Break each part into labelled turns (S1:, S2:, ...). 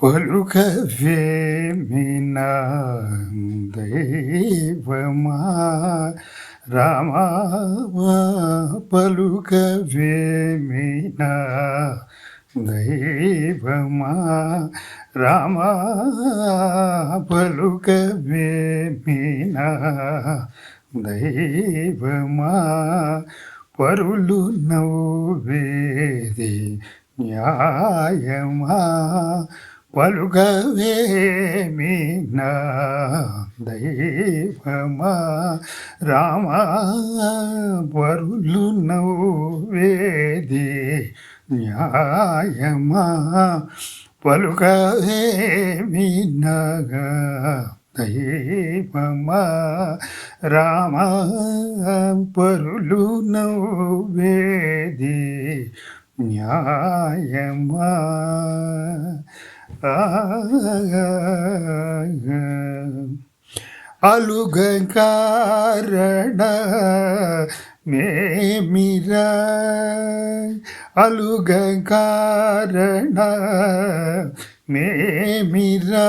S1: పలుకవేమినా దైవమా రామా పలుకవేమినా దైవమా రామా పలుకవేమినా దైవమా పరులు నవ్వేది న్యాయమా పలుకవేమి నా దైవమా రామ పరులు నవ్వేది న్యాయమా పలుకవేమి నగా దైవమా రామ పరులు నవ్వేది న్యాయమా. అలుగకారణ మేమిరా అలుగకారణ మేమిరా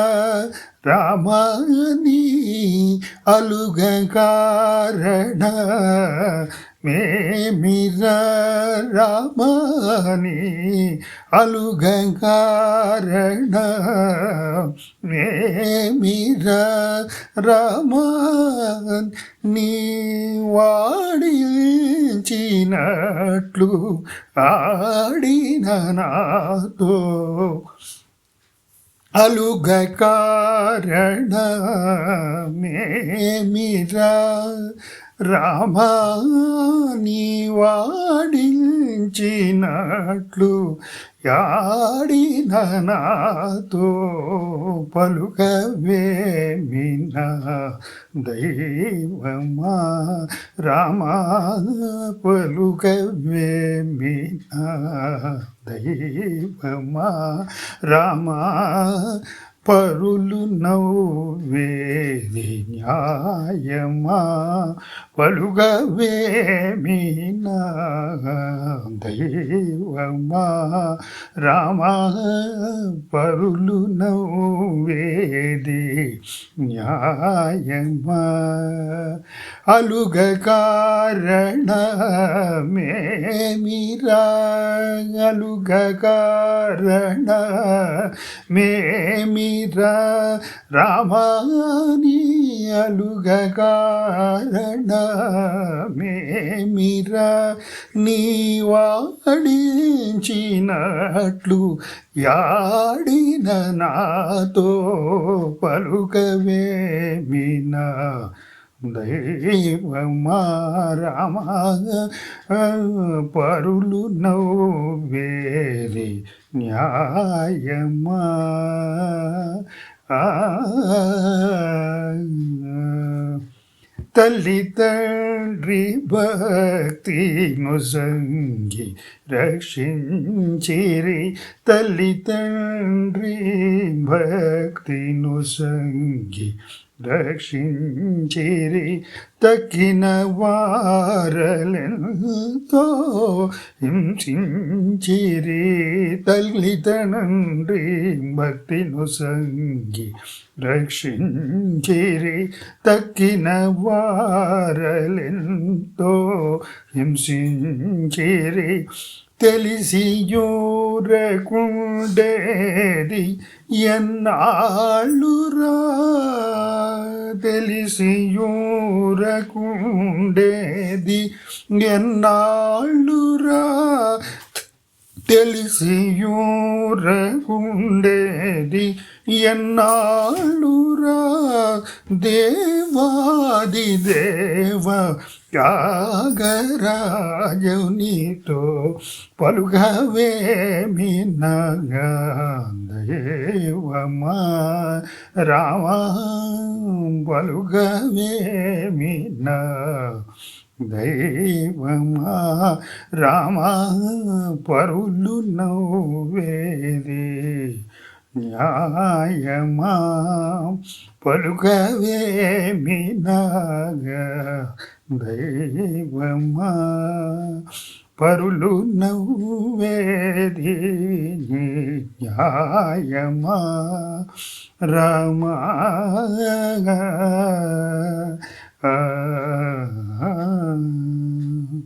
S1: రామాని అలుగకారణ మేమిర రామాని అలుగకారణ మేమిర రామా నీ వాడించినట్లు ఆడిన నాతో అలుగ కారణ మేమిరా రామాని వాడించినట్లు యాడిన నాతో పలుకవేమిన దైవమా? రామా పలుకవేమిన దైవమా? రామా పరులు నవ్వేది న్యాయమా? పలుగవేమి నా దైవమా రామ పరులు నవ్వేది న్యాయమా? అలుగ కారణమేమిరా? అలుగ కారణ మేమిరా రామాని అలుగ మేమిరా నీ వాడించినట్లు యాడిన నాతో పలుకవేమినా దైవమా రామ పరులు నవ్వేరి న్యాయమా తల్లి తండ్రి భక్తిను సంగి రక్షించిరి తల్లి తండ్రి భక్తిను సంగి రక్షించిరి తక్కిన వారలెంతో హింసించిరి తల్లి భక్తిను సంగి రక్షించిరి తక్కిన వారలెంతో హింసించిరి తెలిసి యూరకుండేది తెలిసియూరకుండేది ఎన్నాళ్ళురా తెలిసి యూరకుండేది ఎన్నాళ్ళురా? దేవాది దేవ త్యాగరాజు నీతో పలుగవేమి నగదేవమా రామ పలుగవేమి నా దైవమా రామా పరులు నవ్వేది. న్యాయమా పలుకవేమి నాగా దైవమా పరులు నవ్వేది. న్యాయమా రామా. Ah, ah. ah.